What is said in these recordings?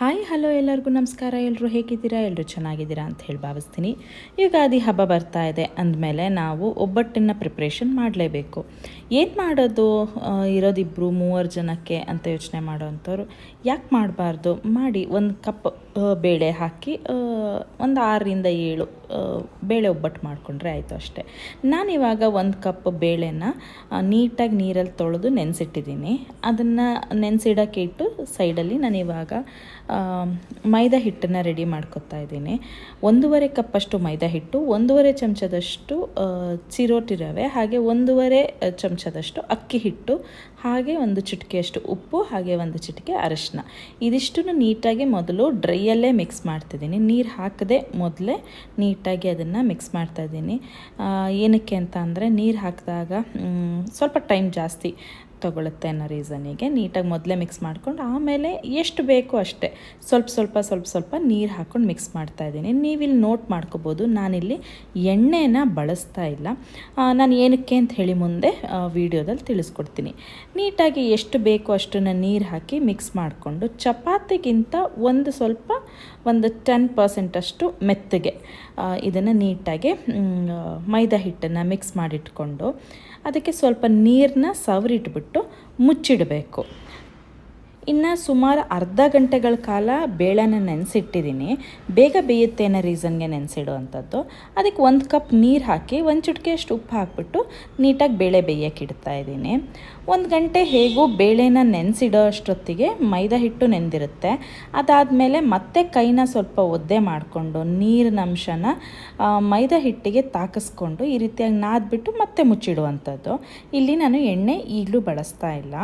Hi, hello ಎಲ್ಲರಿಗೂ ನಮಸ್ಕಾರ. ಎಲ್ಲರೂ ಹೇಗಿದ್ದೀರಾ? ಎಲ್ಲರೂ ಚೆನ್ನಾಗಿದ್ದೀರಾ ಅಂತ ಹೇಳಿ ಭಾವಿಸ್ತೀನಿ. ಯುಗಾದಿ ಹಬ್ಬ ಬರ್ತಾ ಇದೆ ಅಂದಮೇಲೆ ನಾವು ಒಬ್ಬಟ್ಟನ್ನು ಪ್ರಿಪ್ರೇಷನ್ ಮಾಡಲೇಬೇಕು. ಏನು ಮಾಡೋದು ಇರೋದಿಬ್ಬರು ಮೂವರು ಜನಕ್ಕೆ ಅಂತ ಯೋಚನೆ ಮಾಡೋವಂಥವ್ರು ಯಾಕೆ ಮಾಡಬಾರ್ದು? ಮಾಡಿ ಒಂದು ಕಪ್ ಬೇಳೆ ಹಾಕಿ ಒಂದು ಆರರಿಂದ ಏಳು ಬೇಳೆ ಒಬ್ಬಟ್ಟು ಮಾಡಿಕೊಂಡ್ರೆ ಆಯಿತು ಅಷ್ಟೇ. ನಾನಿವಾಗ ಒಂದು ಕಪ್ ಬೇಳೆನ ನೀಟಾಗಿ ನೀರಲ್ಲಿ ತೊಳೆದು ನೆನೆಸಿಟ್ಟಿದ್ದೀನಿ. ಅದನ್ನು ನೆನೆಸಿಡೋಕ್ಕೆ ಇಟ್ಟು ಸೈಡಲ್ಲಿ ನಾನಿವಾಗ ಮೈದಾ ಹಿಟ್ಟನ್ನು ರೆಡಿ ಮಾಡ್ಕೊತಾ ಇದ್ದೀನಿ. ಒಂದೂವರೆ ಕಪ್ಪಷ್ಟು ಮೈದಾ ಹಿಟ್ಟು, ಒಂದೂವರೆ ಚಮಚದಷ್ಟು ಚಿರೋಟಿ ರವೆ, ಹಾಗೆ ಒಂದೂವರೆ ಚಮಚದಷ್ಟು ಅಕ್ಕಿ ಹಿಟ್ಟು, ಹಾಗೆ ಒಂದು ಚಿಟಿಕೆಯಷ್ಟು ಉಪ್ಪು, ಹಾಗೆ ಒಂದು ಚಿಟಿಕೆ ಅರಶಿನ. ಇದಿಷ್ಟನ್ನು ನೀಟಾಗಿ ಮೊದಲು ಡ್ರೈಯಲ್ಲೇ ಮಿಕ್ಸ್ ಮಾಡ್ತಿದ್ದೀನಿ. ನೀರು ಹಾಕದೆ ಮೊದಲೇ ನೀಟಾಗಿ ಅದನ್ನು ಮಿಕ್ಸ್ ಮಾಡ್ತಾ ಇದ್ದೀನಿ. ಏನಕ್ಕೆ ಅಂತ ಅಂದರೆ ನೀರು ಹಾಕಿದಾಗ ಸ್ವಲ್ಪ ಟೈಮ್ ಜಾಸ್ತಿ ತಗೊಳುತ್ತೆ ಅನ್ನೋ ರೀಸನಿಗೆ ನೀಟಾಗಿ ಮೊದಲೇ ಮಿಕ್ಸ್ ಮಾಡ್ಕೊಂಡು ಆಮೇಲೆ ಎಷ್ಟು ಬೇಕು ಅಷ್ಟೇ ಸ್ವಲ್ಪ ಸ್ವಲ್ಪ ಸ್ವಲ್ಪ ಸ್ವಲ್ಪ ನೀರು ಹಾಕ್ಕೊಂಡು ಮಿಕ್ಸ್ ಮಾಡ್ತಾ ಇದ್ದೀನಿ. ನೀವಿಲ್ಲಿ ನೋಟ್ ಮಾಡ್ಕೋಬೋದು. ನಾನಿಲ್ಲಿ ಎಣ್ಣೆನ ಬಳಸ್ತಾ ಇಲ್ಲ. ನಾನು ಏನಕ್ಕೆ ಅಂತ ಹೇಳಿ ಮುಂದೆ ವಿಡಿಯೋದಲ್ಲಿ ತಿಳಿಸ್ಕೊಡ್ತೀನಿ. ನೀಟಾಗಿ ಎಷ್ಟು ಬೇಕು ಅಷ್ಟನ್ನು ನೀರು ಹಾಕಿ ಮಿಕ್ಸ್ ಮಾಡಿಕೊಂಡು ಚಪಾತಿಗಿಂತ ಒಂದು ಸ್ವಲ್ಪ, ಒಂದು ಟೆನ್ ಪರ್ಸೆಂಟಷ್ಟು ಮೆತ್ತಗೆ ಇದನ್ನು ನೀಟಾಗಿ ಮೈದಾ ಹಿಟ್ಟನ್ನು ಮಿಕ್ಸ್ ಮಾಡಿಟ್ಕೊಂಡು ಅದಕ್ಕೆ ಸ್ವಲ್ಪ ನೀರನ್ನ ಸವರಿಟ್ಬಿಟ್ಟು ಮುಚ್ಚಿಡಬೇಕು. ಇನ್ನು ಸುಮಾರು ಅರ್ಧ ಗಂಟೆಗಳ ಕಾಲ ಬೇಳೆನ ನೆನೆಸಿಟ್ಟಿದ್ದೀನಿ ಬೇಗ ಬೇಯುತ್ತೆ ಅನ್ನೋ ರೀಸನ್ಗೆ ನೆನೆಸಿಡುವಂಥದ್ದು ಅದಕ್ಕೆ ಒಂದು ಕಪ್ ನೀರು ಹಾಕಿ ಒಂದು ಚುಟ್ಕೆಯಷ್ಟು ಉಪ್ಪು ಹಾಕ್ಬಿಟ್ಟು ನೀಟಾಗಿ ಬೇಳೆ ಬೇಯಕ್ಕೆ ಇಡ್ತಾ ಇದ್ದೀನಿ ಒಂದು ಗಂಟೆ ಹೇಗೂ ಬೇಳೆನ ನೆನೆಸಿಡೋ ಅಷ್ಟೊತ್ತಿಗೆ ಮೈದಾ ಹಿಟ್ಟು ನೆಂದಿರುತ್ತೆ. ಅದಾದಮೇಲೆ ಮತ್ತೆ ಕೈನ ಸ್ವಲ್ಪ ಒದ್ದೆ ಮಾಡಿಕೊಂಡು ನೀರಿನ ಅಂಶನ ಮೈದಾ ಹಿಟ್ಟಿಗೆ ತಾಕಿಸ್ಕೊಂಡು ಈ ರೀತಿಯಾಗಿ ನಾದ್ಬಿಟ್ಟು ಮತ್ತೆ ಮುಚ್ಚಿಡುವಂಥದ್ದು. ಇಲ್ಲಿ ನಾನು ಎಣ್ಣೆ ಈಗಲೂ ಬಳಸ್ತಾ ಇಲ್ಲ.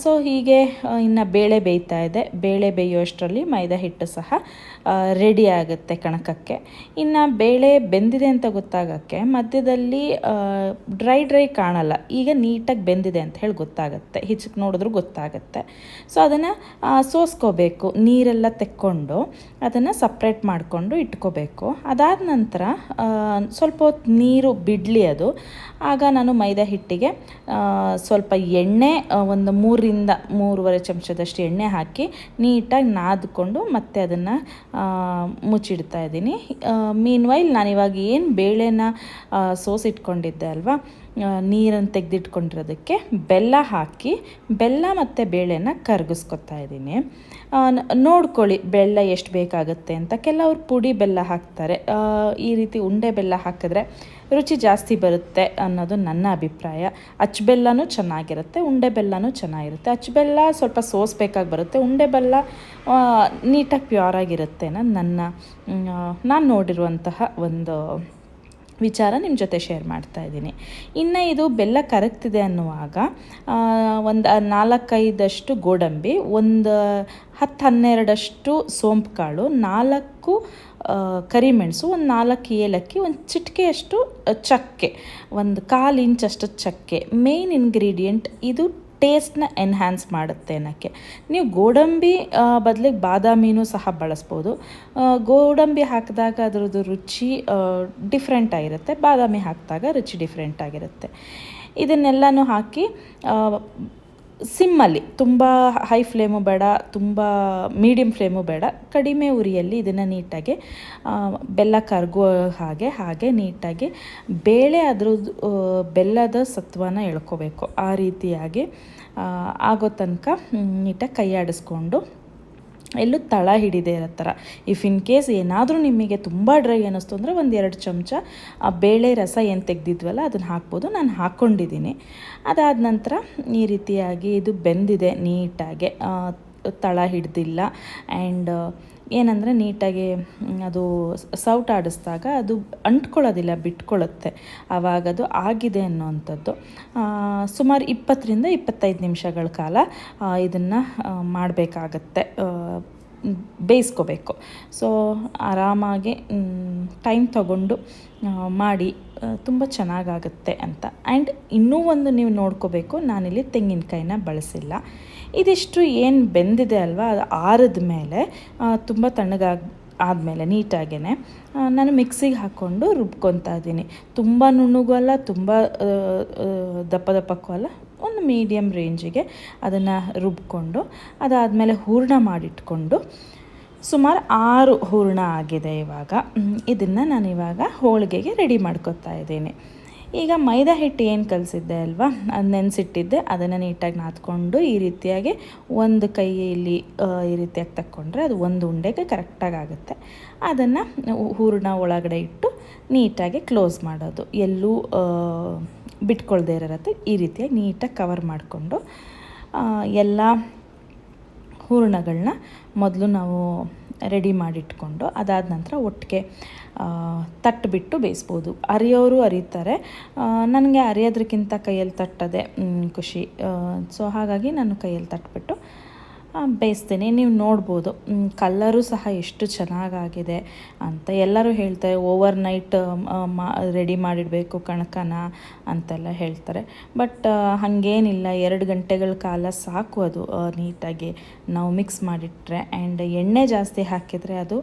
ಸೊ ಹೀಗೆ ಇನ್ನು ಬೇಳೆ ಬೇಯ್ತಾ ಇದೆ. ಬೇಳೆ ಬೇಯುವಷ್ಟರಲ್ಲಿ ಮೈದಾ ಹಿಟ್ಟು ಸಹ ರೆಡಿ ಆಗುತ್ತೆ ಕಣಕಕ್ಕೆ. ಇನ್ನು ಬೇಳೆ ಬೆಂದಿದೆ ಅಂತ ಗೊತ್ತಾಗಕ್ಕೆ ಮಧ್ಯದಲ್ಲಿ ಡ್ರೈ ಡ್ರೈ ಕಾಣಲ್ಲ. ಈಗ ನೀಟಾಗಿ ಬೆಂದಿದೆ ಅಂತ ಹೇಳಿ ಗೊತ್ತಾಗುತ್ತೆ. ಹಿಚಕ್ ನೋಡಿದ್ರು ಗೊತ್ತಾಗುತ್ತೆ. ಸೊ ಅದನ್ನು ಸೋಸ್ಕೋಬೇಕು. ನೀರೆಲ್ಲ ತೆಕ್ಕೊಂಡು ಅದನ್ನು ಸಪ್ರೇಟ್ ಮಾಡಿಕೊಂಡು ಇಟ್ಕೋಬೇಕು. ಅದಾದ ನಂತರ ಸ್ವಲ್ಪ ಹೊತ್ತು ನೀರು ಬಿಡಲಿ ಅದು. ಆಗ ನಾನು ಮೈದಾ ಹಿಟ್ಟಿಗೆ ಸ್ವಲ್ಪ ಎಣ್ಣೆ ಒಂದು ಮೂರರಿಂದ ಮೂರುವರೆ ಚಮಚದಷ್ಟು ಎಣ್ಣೆ ಹಾಕಿ ನೀಟಾಗಿ ನಾದಿಕೊಂಡು ಮತ್ತೆ ಅದನ್ನು ಮುಚ್ಚಿಡ್ತಾ ಇದ್ದೀನಿ. ಮೀನ್ವೈಲ್ ನಾನು ನಾನಿವಾಗ ಏನು ಬೇಳೆನ ಸೋಸಿಟ್ಕೊಂಡಿದ್ದೆ ಅಲ್ವಾ ನೀರನ್ನು ತೆಗೆದಿಟ್ಕೊಂಡಿರೋದಕ್ಕೆ ಬೆಲ್ಲ ಹಾಕಿ, ಬೆಲ್ಲ ಮತ್ತು ಬೇಳೆನ ಕರಗಿಸ್ಕೊತಾ ಇದ್ದೀನಿ. ನೋಡ್ಕೊಳ್ಳಿ ಬೆಲ್ಲ ಎಷ್ಟು ಬೇಕಾಗುತ್ತೆ ಅಂತ. ಕೆಲವರು ಪುಡಿ ಬೆಲ್ಲ ಹಾಕ್ತಾರೆ. ಈ ರೀತಿ ಉಂಡೆ ಬೆಲ್ಲ ಹಾಕಿದ್ರೆ ರುಚಿ ಜಾಸ್ತಿ ಬರುತ್ತೆ ಅನ್ನೋದು ನನ್ನ ಅಭಿಪ್ರಾಯ. ಅಚ್ಚು ಬೆಲ್ಲನೂ ಚೆನ್ನಾಗಿರುತ್ತೆ, ಉಂಡೆ ಬೆಲ್ಲನೂ ಚೆನ್ನಾಗಿರುತ್ತೆ. ಅಚ್ಚು ಬೆಲ್ಲ ಸ್ವಲ್ಪ ಸೋಸ್ಬೇಕಾಗಿ ಬರುತ್ತೆ. ಉಂಡೆ ಬೆಲ್ಲ ನೀಟಾಗಿ ಪ್ಯೂರ್ ಆಗಿರುತ್ತೆ ನನ್ನ ನಾನು ನೋಡಿರುವಂತಹ ಒಂದು ವಿಚಾರ ನಿಮ್ಮ ಜೊತೆ ಶೇರ್ ಮಾಡ್ತಾ ಇದ್ದೀನಿ. ಇನ್ನು ಇದು ಬೆಲ್ಲ ಕರಗ್ತಿದೆ ಅನ್ನುವಾಗ ಒಂದು ನಾಲ್ಕೈದಷ್ಟು ಗೋಡಂಬಿ, ಒಂದು, ಹತ್ತು, ಹನ್ನೆರಡಷ್ಟು ಸೋಂಪು ಕಾಳು, ನಾಲ್ಕು ಕರಿಮೆಣಸು, ಒಂದು ನಾಲ್ಕು ಏಲಕ್ಕಿ, ಒಂದು ಚಿಟಿಕೆಯಷ್ಟು ಚಕ್ಕೆ, ಒಂದು ಕಾಲು ಇಂಚಷ್ಟು ಚಕ್ಕೆ. ಮೇಯ್ನ್ ಇಂಗ್ರೀಡಿಯೆಂಟ್ ಇದು ಟೇಸ್ಟ್ನ ಎನ್ಹ್ಯಾನ್ಸ್ ಮಾಡುತ್ತೆ ಅನ್ನೋಕ್ಕೆ. ನೀವು ಗೋಡಂಬಿ ಬದಲಿಗೆ ಬಾದಾಮಿನೂ ಸಹ ಬಳಸ್ಬೋದು. ಗೋಡಂಬಿ ಹಾಕಿದಾಗ ಅದರದ್ದು ರುಚಿ ಡಿಫ್ರೆಂಟ್ ಆಗಿರುತ್ತೆ. ಬಾದಾಮಿ ಹಾಕಿದಾಗ ರುಚಿ ಡಿಫ್ರೆಂಟ್ ಆಗಿರುತ್ತೆ. ಇದನ್ನೆಲ್ಲನೂ ಹಾಕಿ ಸಿಮ್ಮಲ್ಲಿ ತುಂಬ ಹೈ ಫ್ಲೇಮು ಬೇಡ, ತುಂಬ ಮೀಡಿಯಮ್ ಫ್ಲೇಮು ಬೇಡ. ಕಡಿಮೆ ಉರಿಯಲ್ಲಿ ಇದನ್ನು ನೀಟಾಗಿ ಬೆಲ್ಲ ಕರಗುವ ಹಾಗೆ ಹಾಗೆ ನೀಟಾಗಿ ಬೇಳೆ ಅದ್ರದ್ದು ಬೆಲ್ಲದ ಸತ್ವನ ಎಳ್ಕೋಬೇಕು. ಆ ರೀತಿಯಾಗಿ ಆಗೋ ತನಕ ನೀಟಾಗಿ ಕೈ ಆಡಿಸ್ಕೊಂಡು ಎಲ್ಲೂ ತಳ ಹಿಡಿದೆ ಇರೋ ಥರ. ಇಫ್ ಇನ್ ಕೇಸ್ ಏನಾದರೂ ನಿಮಗೆ ತುಂಬ ಡ್ರೈ ಅನ್ನಿಸ್ತು ಅಂದರೆ ಒಂದು ಎರಡು ಚಮಚ, ಆ ಬೇಳೆ ರಸ ಏನು ತೆಗೆದಿದ್ವಲ್ಲ, ಅದನ್ನು ಹಾಕ್ಬೋದು. ನಾನು ಹಾಕ್ಕೊಂಡಿದ್ದೀನಿ. ಅದಾದ ನಂತರ ಈ ರೀತಿಯಾಗಿ ಇದು ಬೆಂದಿದೆ ನೀಟಾಗಿ. ತಳ ಹಿಡ್ದಿಲ್ಲ. ಆ್ಯಂಡ್ ಏನಂದರೆ ನೀಟಾಗಿ ಅದು ಸೌಟ್ ಆಡಿಸಿದಾಗ ಅದು ಅಂಟ್ಕೊಳ್ಳೋದಿಲ್ಲ, ಬಿಟ್ಕೊಳ್ಳುತ್ತೆ. ಆವಾಗ ಅದು ಆಗಿದೆ ಅನ್ನೋವಂಥದ್ದು. ಸುಮಾರು ಇಪ್ಪತ್ತರಿಂದ ಇಪ್ಪತ್ತೈದು ನಿಮಿಷಗಳ ಕಾಲ ಇದನ್ನು ಮಾಡಬೇಕಾಗತ್ತೆ. ಬೇಯಿಸ್ಕೋಬೇಕು. ಸೊ ಆರಾಮಾಗಿ ಟೈಮ್ ತಗೊಂಡು ಮಾಡಿ ತುಂಬ ಚೆನ್ನಾಗಾಗುತ್ತೆ ಅಂತ. ಆ್ಯಂಡ್ ಇನ್ನೂ ಒಂದು ನೀವು ನೋಡ್ಕೋಬೇಕು, ನಾನಿಲ್ಲಿ ತೆಂಗಿನಕಾಯಿನ ಬಳಸಿಲ್ಲ. ಇದಿಷ್ಟು ಏನು ಬೆಂದಿದೆ ಅಲ್ವಾ, ಅದು ಆರಿದ ಮೇಲೆ ತುಂಬ ತಣ್ಣಗಾಗಿ, ಆದಮೇಲೆ ನೀಟಾಗೇ ನಾನು ಮಿಕ್ಸಿಗೆ ಹಾಕ್ಕೊಂಡು ರುಬ್ಕೊತಾ ಇದ್ದೀನಿ. ತುಂಬ ನುಣ್ಣಗೂ ಅಲ್ಲ, ತುಂಬ ದಪ್ಪ ದಪ್ಪಕ್ಕೂ ಅಲ್ಲ ಒಂದು ಮೀಡಿಯಮ್ ರೇಂಜಿಗೆ ಅದನ್ನು ರುಬ್ಕೊಂಡು, ಅದಾದಮೇಲೆ ಹೂರಣ ಮಾಡಿಟ್ಕೊಂಡು, ಸುಮಾರು ಆರು ಹೂರಣ ಆಗಿದೆ ಇವಾಗ. ಇದನ್ನು ನಾನು ಇವಾಗ ಹೋಳಿಗೆಗೆ ರೆಡಿ ಮಾಡ್ಕೊತಾ ಇದ್ದೀನಿ. ಈಗ ಮೈದಾ ಹಿಟ್ಟು ಏನು ಕಲಿಸಿದ್ದೆ ಅಲ್ವಾ? ಅದು ನೆನೆಸಿಟ್ಟಿದ್ದೆ. ಅದನ್ನು ನೀಟಾಗಿ ನಾದ್ಕೊಂಡು ಈ ರೀತಿಯಾಗಿ ಒಂದು ಕೈಯಲ್ಲಿ ಈ ರೀತಿಯಾಗಿ ತಕ್ಕೊಂಡ್ರೆ ಅದು ಒಂದು ಉಂಡೆಗೆ ಕರೆಕ್ಟಾಗಿ ಆಗುತ್ತೆ. ಅದನ್ನು ಹೂರಣ ಒಳಗಡೆ ಇಟ್ಟು ನೀಟಾಗಿ ಕ್ಲೋಸ್ ಮಾಡೋದು. ಎಲ್ಲೂ ಬಿಟ್ಕೊಳ್ದೇ ಇರತ್ತೆ ಈ ರೀತಿಯಾಗಿ ನೀಟಾಗಿ ಕವರ್ ಮಾಡಿಕೊಂಡು ಎಲ್ಲ ಹೂರಣಗಳನ್ನ ಮೊದಲು ನಾವು ರೆಡಿ ಮಾಡಿಟ್ಕೊಂಡು, ಅದಾದ ನಂತರ ಒಟ್ಟಿಗೆ ತಟ್ಟುಬಿಟ್ಟು ಬೇಯಿಸ್ಬೋದು. ಅರಿಯೋರು ಅರಿತಾರೆ. ನನಗೆ ಅರಿಯೋದ್ರಕ್ಕಿಂತ ಕೈಯಲ್ಲಿ ತಟ್ಟದೆ ಖುಷಿ. ಸೊ ಹಾಗಾಗಿ ನಾನು ಕೈಯಲ್ಲಿ ತಟ್ಬಿಟ್ಟು ಬೇಯಿಸ್ತೀನಿ, ನೀವು ನೋಡ್ಬೋದು. ಕಲ್ಲರು ಸಹ ಎಷ್ಟು ಚೆನ್ನಾಗಾಗಿದೆ ಅಂತ ಎಲ್ಲರೂ ಹೇಳ್ತಾರೆ. ಓವರ್ ನೈಟ್ ಮಾ ರೆಡಿ ಮಾಡಿಡಬೇಕು ಕಣಕನ ಅಂತೆಲ್ಲ ಹೇಳ್ತಾರೆ. ಬಟ್ ಹಾಗೇನಿಲ್ಲ. ಎರಡು ಗಂಟೆಗಳ ಕಾಲ ಸಾಕು ಅದು ನೀಟಾಗಿ ನಾವು ಮಿಕ್ಸ್ ಮಾಡಿಟ್ರೆ. ಆ್ಯಂಡ್ ಎಣ್ಣೆ ಜಾಸ್ತಿ ಹಾಕಿದರೆ ಅದು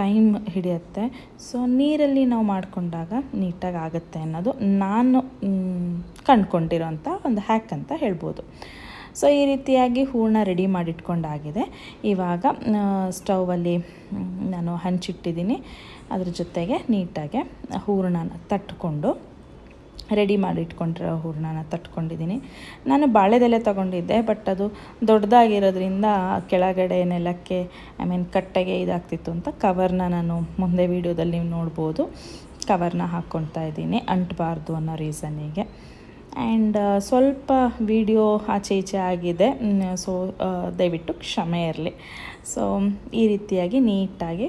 ಟೈಮ್ ಹಿಡಿಯುತ್ತೆ. ಸೊ ನೀರಲ್ಲಿ ನಾವು ಮಾಡಿಕೊಂಡಾಗ ನೀಟಾಗಿ ಆಗುತ್ತೆ ಅನ್ನೋದು ನಾನು ಕಂಡ್ಕೊಂಡಿರೋಂಥ ಒಂದು ಹ್ಯಾಕ್ ಅಂತ ಹೇಳ್ಬೋದು. ಸೊ, ಈ ರೀತಿಯಾಗಿ ಹೂರಣ ರೆಡಿ ಮಾಡಿಟ್ಕೊಂಡಾಗಿದೆ. ಇವಾಗ ಸ್ಟೌವಲ್ಲಿ ನಾನು ಹಂಚಿಟ್ಟಿದ್ದೀನಿ. ಅದ್ರ ಜೊತೆಗೆ ನೀಟಾಗಿ ಹೂರಣನ ತಟ್ಕೊಂಡು ರೆಡಿ ಮಾಡಿಟ್ಕೊಂಡಿರೋ ಹೂರ್ಣನ ತಟ್ಕೊಂಡಿದ್ದೀನಿ. ನಾನು ಬಾಳೆದೆಲೆ ತೊಗೊಂಡಿದ್ದೆ ಬಟ್ ಅದು ದೊಡ್ಡದಾಗಿರೋದ್ರಿಂದ ಕೆಳಗಡೆ ನೆಲಕ್ಕೆ ಐ ಮೀನ್ ಕಟ್ಟೆಗೆ ಇದಾಗ್ತಿತ್ತು ಅಂತ ಕವರ್ನ ನಾನು ಮುಂದೆ ವೀಡಿಯೋದಲ್ಲಿ ನೋಡ್ಬೋದು. ಕವರ್ನ ಹಾಕ್ಕೊಳ್ತಾ ಇದ್ದೀನಿ, ಅಂಟಬಾರ್ದು ಅನ್ನೋ ರೀಸನ್ನಿಗೆ ಆ್ಯಂಡ್ ಸ್ವಲ್ಪ ವಿಡಿಯೋ ಆಚೆ ಈಚೆ ಆಗಿದೆ. ಸೊ ದಯವಿಟ್ಟು ಕ್ಷಮೆ ಇರಲಿ. ಸೊ ಈ ರೀತಿಯಾಗಿ ನೀಟಾಗಿ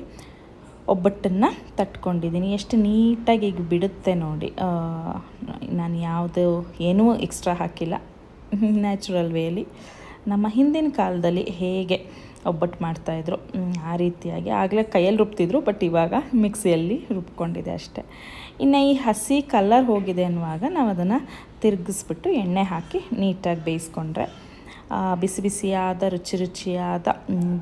ಒಬ್ಬಟ್ಟನ್ನು ತಟ್ಕೊಂಡಿದ್ದೀನಿ. ಎಷ್ಟು ನೀಟಾಗಿ ಈಗ ಬಿಡುತ್ತೆ ನೋಡಿ. ನಾನು ಯಾವುದು ಏನೂ ಎಕ್ಸ್ಟ್ರಾ ಹಾಕಿಲ್ಲ. ನ್ಯಾಚುರಲ್ ವೇಲಿ ನಮ್ಮ ಹಿಂದಿನ ಕಾಲದಲ್ಲಿ ಹೇಗೆ ಒಬ್ಬಟ್ಟು ಮಾಡ್ತಾಯಿದ್ರು ಆ ರೀತಿಯಾಗಿ. ಆಗಲೇ ಕೈಯಲ್ಲಿ ರುಬ್ತಿದ್ರು, ಬಟ್ ಇವಾಗ ಮಿಕ್ಸಿಯಲ್ಲಿ ರುಬ್ಕೊಂಡಿದೆ ಅಷ್ಟೇ. ಇನ್ನು ಈ ಹಸಿ ಕಲರ್ ಹೋಗಿದೆ ಅನ್ನುವಾಗ ನಾವು ಅದನ್ನು ತಿರುಗಿಸ್ಬಿಟ್ಟು ಎಣ್ಣೆ ಹಾಕಿ ನೀಟಾಗಿ ಬೇಯಿಸ್ಕೊಂಡ್ರೆ ಬಿಸಿ ಬಿಸಿಯಾದ, ರುಚಿ ರುಚಿಯಾದ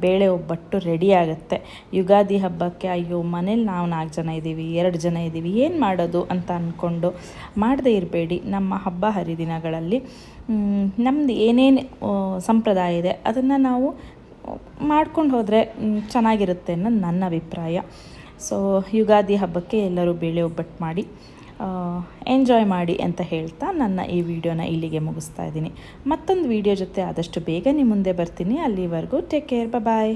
ಬೇಳೆ ಒಬ್ಬಟ್ಟು ರೆಡಿ ಆಗುತ್ತೆ. ಯುಗಾದಿ ಹಬ್ಬಕ್ಕೆ ಅಯ್ಯೋ, ಮನೇಲಿ ನಾವು ನಾಲ್ಕು ಜನ ಇದ್ದೀವಿ, ಎರಡು ಜನ ಇದ್ದೀವಿ, ಏನು ಮಾಡೋದು ಅಂತ ಅಂದ್ಕೊಂಡು ಮಾಡದೇ ಇರಬೇಡಿ. ನಮ್ಮ ಹಬ್ಬ ಹರಿದಿನಗಳಲ್ಲಿ ನಮ್ಮದು ಏನೇನು ಸಂಪ್ರದಾಯ ಇದೆ, ಅದನ್ನು ನಾವು ಮಾಡ್ಕೊಂಡು ಹೋದರೆ ಚೆನ್ನಾಗಿರುತ್ತೆ ಅನ್ನೋದು ನನ್ನ ಅಭಿಪ್ರಾಯ. ಸೊ ಯುಗಾದಿ ಹಬ್ಬಕ್ಕೆ ಎಲ್ಲರೂ ಬೇಳೆ ಒಬ್ಬಟ್ಟು ಮಾಡಿ ಎಂಜಾಯ್ ಮಾಡಿ ಅಂತ ಹೇಳ್ತಾ ನನ್ನ ಈ ವಿಡಿಯೋನ ಇಲ್ಲಿಗೆ ಮುಗಿಸ್ತಾ ಇದ್ದೀನಿ. ಮತ್ತೊಂದು ವಿಡಿಯೋ ಜೊತೆ ಆದಷ್ಟು ಬೇಗ ನಿಮ್ಮ ಮುಂದೆ ಬರ್ತೀನಿ. ಅಲ್ಲಿವರೆಗೂ ಟೇಕ್ ಕೇರ್ ಬಾಯ್